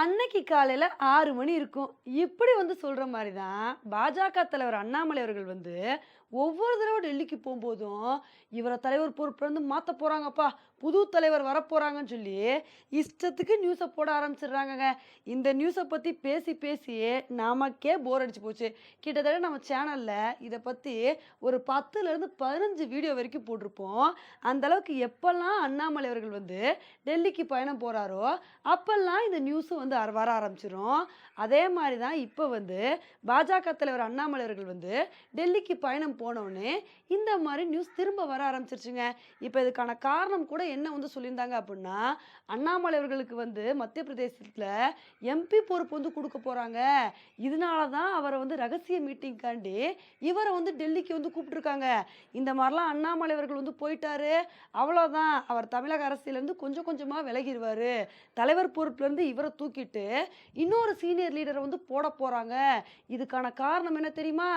அன்னைக்கு காலையில் ஆறு மணி இருக்கும். இப்படி வந்து சொல்கிற மாதிரி தான், பாஜக தலைவர் அண்ணாமலை அவர்கள் வந்து, ஒவ்வொரு தடவை டெல்லிக்கு போகும்போதும் இவரை தலைவர் பொறுப்புலேருந்து மாற்ற போகிறாங்கப்பா புது தலைவர் வரப்போகிறாங்கன்னு சொல்லி, இஷ்டத்துக்கு நியூஸை போட ஆரம்பிச்சிடுறாங்கங்க இந்த நியூஸை பற்றி பேசி பேசி நமக்கே போர் அடிச்சு போச்சு. கிட்டத்தட்ட நம்ம சேனலில் இதை பற்றி ஒரு 10லருந்து 15 வீடியோ வரைக்கும் போட்டிருப்போம். அந்த அளவுக்கு அண்ணாமலை அவர்கள் வந்து டெல்லிக்கு பயணம் போகிறாரோ அப்போல்லாம் இந்த நியூஸும் வந்து வர ஆரம்பிச்சிடும் அதே மாதிரி தான் இப்போ வந்து பாஜக தலைவர் அண்ணாமலை அவர்கள் வந்து டெல்லிக்கு பயணம் போனவுடனே இந்த மாதிரி நியூஸ் திரும்ப வர ஆரம்பிச்சிருச்சுங்க. இப்போ இதுக்கான காரணம் கூட என்ன வந்து சொல்லியிருந்தாங்க அப்படின்னா அண்ணாமலை அவர்களுக்கு வந்து மத்திய பிரதேசத்தில் எம்பி பொறுப்பு வந்து கொடுக்க போகிறாங்க இதனால தான் அவரை வந்து ரகசிய மீட்டிங்காண்டி இவரை வந்து டெல்லிக்கு வந்து கூப்பிட்டுருக்காங்க. இந்த மாதிரிலாம் அண்ணாமலை அவர்கள் வந்து போயிட்டாரு, அவ்வளோதான். அவர் தமிழக அரசியலேருந்து கொஞ்சம் கொஞ்சமாக விலகிடுவார் தலைவர் பொறுப்புலேருந்து இவரை தூக்கிட்டு, இன்னொரு சீனியர் லீடரை வந்து போடப் போகிறாங்க இதுக்கான காரணம் என்ன தெரியுமா?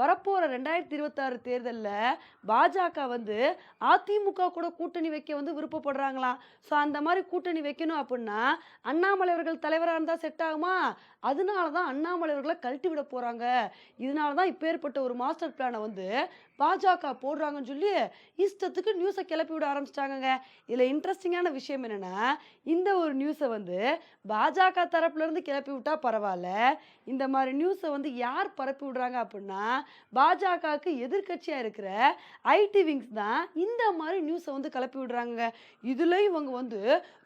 வரப்போகிற ரெண்டாயிரத்தி இருபது இருபத்தாறு தேர்தலில் பாஜக வந்து அதிமுக கூட கூட்டணி வைக்க வந்து விருப்பப்படுறாங்களாம். ஸோ அந்த மாதிரி கூட்டணி வைக்கணும் அப்படின்னா அண்ணாமலை அவர்கள் தலைவராக இருந்தால் செட் ஆகுமா? அதனால தான் அண்ணாமலை அவர்களை கழட்டி விட போகிறாங்க இதனால தான் இப்பேற்பட்ட ஒரு மாஸ்டர் பிளானை வந்து பாஜக போடுறாங்கன்னு சொல்லி, இஷ்டத்துக்கு நியூஸை கிளப்பி விட ஆரம்பிச்சிட்டாங்கங்க இதில் இன்ட்ரெஸ்டிங்கான விஷயம் என்னென்னா இந்த ஒரு நியூஸை வந்து பாஜக தரப்புலருந்து கிளப்பி விட்டால் பரவாயில்ல இந்த மாதிரி நியூஸை வந்து யார் பரப்பி விடுறாங்க அப்படின்னா பாஜகவுக்கு எதிர்கட்சியாக இருக்கிற ஐடி விங்ஸ் தான் இந்த மாதிரி நியூஸை வந்து கிளப்பி விடுறாங்க இதில் இவங்க வந்து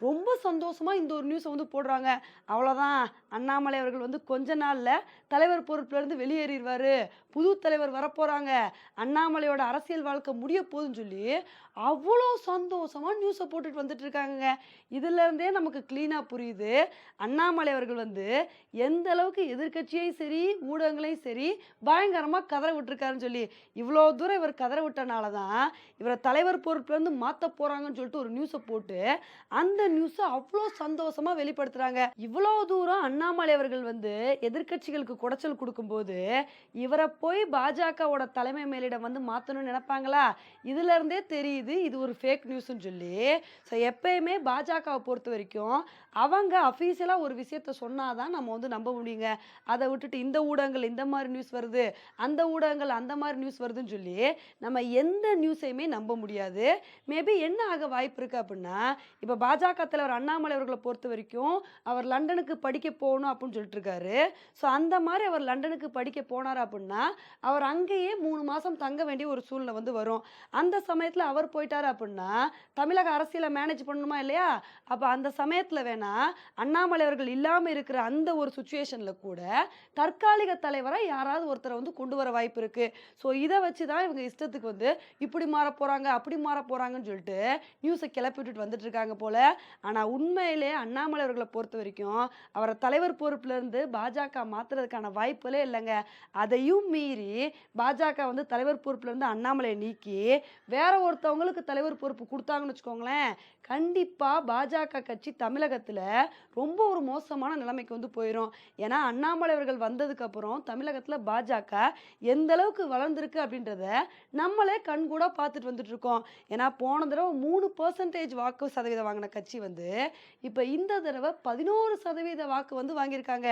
ரொம்ப சந்தோஷமாக இந்த ஒரு நியூஸை வந்து போடுறாங்க. அவ்வளோதான் அண்ணாமலை அவர்கள் வந்து கொஞ்ச நாளில் தலைவர் பொறுப்பிலேருந்து வெளியேறிடுவார் புது தலைவர் வரப்போகிறாங்க அண்ணாமலையோட அரசியல் வாழ்க்கை முடிய போதுன்னு சொல்லி, அவ்வளோ சந்தோஷமாக நியூஸை போட்டுட்டு வந்துட்டு இருக்காங்கங்க. நமக்கு க்ளீனாக புரியுது, அண்ணாமலை அவர்கள் வந்து எந்த அளவுக்கு எதிர்க்கட்சியையும் சரி, ஊடகங்களையும் சரி, பயங்கரமாக கதற விட்டுருக்காருன்னு சொல்லி. இவ்வளோ தூரம் இவர் கதற விட்டனால தான், இவரை தலைவர் பொறுப்புலேருந்து மாத்தப் போறாங்கன்னு சொல்லிட்டு ஒரு நியூஸை போட்டு, அந்த நியூஸை அவ்வளோ சந்தோஷமா வெளிப்படுத்துறாங்க. இவ்வளோ தூரம் அண்ணாமலை அவர்கள் வந்து எதிர்க்கட்சிகளுக்கு குடைச்சல் கொடுக்கும்போது இவரை போய் பாஜகவோட தலைமை மேலிடம் வந்து மாற்றணும்னு நினைப்பாங்களா இதுலேருந்தே தெரியுது இது ஒரு ஃபேக் நியூஸ்ன்னு சொல்லி. ஸோ எப்பயுமே பொறுத்த வரைக்கும் அவங்க அஃபீஷியலாக ஒரு விஷயத்த சொன்னா தான் நம்ம வந்து நம்ப முடியுங்க. அதை விட்டுட்டு இந்த ஊடகங்கள் இந்த மாதிரி நியூஸ் வருது, அந்த ஊடகங்கள் அந்த மாதிரி நியூஸ் வருதுன்னு சொல்லி, நம்ம எந்த நியூஸையுமே நம்ப முடியாது. மேபி என்ன ஆக வாய்ப்பு இருக்கு அப்படின்னா இப்போ பாஜக தலைவர் அண்ணாமலை பொறுத்த வரைக்கும் அவர் லண்டனுக்கு படிக்க போகணும் அப்படின்னு சொல்லிட்டு சொல்லிட்டுருக்காரு. ஸோ அந்த மாதிரி அவர் லண்டனுக்கு படிக்க போனார் அப்படின்னா அவர் அங்கேயே மூணு மாதம் தங்க வேண்டிய ஒரு சூழ்நிலை வந்து வரும். அந்த சமயத்தில் அவர் போயிட்டார் அப்படின்னா தமிழக அரசியலை மேனேஜ் பண்ணணுமா இல்லையா? அப்போ அந்த சமயத்தில் வேணா, அண்ணாமலை அவர்கள் இல்லாமல் இருக்கிற அந்த ஒரு சுச்சுவேஷனில் கூட, தற்காலிக தலைவராக யாராவது ஒருத்தரை வந்து கொண்டு வர வாய்ப்பு இருக்குது ஸோ இதை வச்சு தான் இவங்க இஷ்டத்துக்கு வந்து இப்படி மாறப் போகிறாங்க அப்படி மாறப் போகிறாங்கன்னு சொல்லிட்டு, நியூஸை கிளப்பி விட்டுட்டு வந்துட்டு இருக்காங்க போல. ஆனா உண்மையிலே அண்ணாமலை அவர்களை பொறுத்த வரைக்கும் அவரை தலைவர் பொறுப்புலேருந்து பாஜக மாத்துறதுக்கான வாய்ப்புகளே இல்லைங்க அதையும் மீறி பாஜக வந்து தலைவர் பொறுப்புலேருந்து அண்ணாமலையை நீக்கி, வேற ஒருத்தவங்களுக்கு தலைவர் பொறுப்பு கொடுத்தாங்கன்னு வச்சுக்கோங்களேன், கண்டிப்பாக பாஜக கட்சி தமிழகத்தில் ரொம்ப ஒரு மோசமான நிலைமைக்கு வந்து போயிடும் ஏன்னா அண்ணாமலை அவர்கள் வந்ததுக்கப்புறம் தமிழகத்தில் பாஜக எந்த அளவுக்கு வளர்ந்துருக்கு அப்படின்றத நம்மளே கண்கூடா பார்த்துட்டு வந்துட்டு இருக்கோம். ஏன்னா போன தடவை மூணு பர்சன்டேஜ் வாக்கு சதவீதம் வாங்கின கட்சி வந்து, இப்போ இந்த தடவை பதினோரு சதவீத வாக்கு வந்து வாங்கியிருக்காங்க.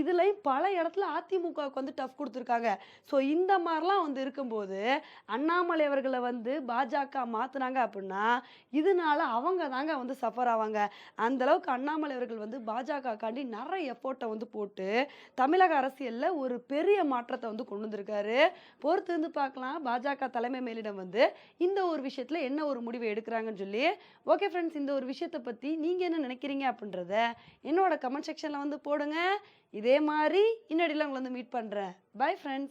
இதுலையும் பல இடத்துல அதிமுகவுக்கு வந்து டஃப் கொடுத்துருக்காங்க ஸோ இந்த மாதிரிலாம் வந்து இருக்கும்போது, அண்ணாமலை அவர்களை வந்து பாஜக மாத்துனாங்க அப்படின்னா இதனால அவங்க தாங்க வந்து சஃபர் ஆவாங்க. அந்த அளவுக்கு அண்ணாமலை அவர்கள் வந்து பாஜகக்காண்டி நிறைய எஃபோர்ட்டை வந்து போட்டு, தமிழக அரசியலில் ஒரு பெரிய மாற்றத்தை வந்து கொண்டு வந்திருக்காரு. பொறுத்து இருந்து பார்க்கலாம், பாஜக தலைமை மேலிடம் வந்து இந்த ஒரு விஷயத்துல என்ன ஒரு முடிவை எடுக்கிறாங்கன்னு சொல்லி. ஓகே ஃப்ரெண்ட்ஸ் இந்த ஒரு விஷயத்த பத்தி நீங்க என்ன நினைக்கிறீங்க அப்படின்றத என்னோட கமெண்ட் செக்ஷன்ல வந்து போடுங்க. இதே மாதிரி இன்னடியில் உங்களை வந்து மீட் பண்றேன். Bye friends.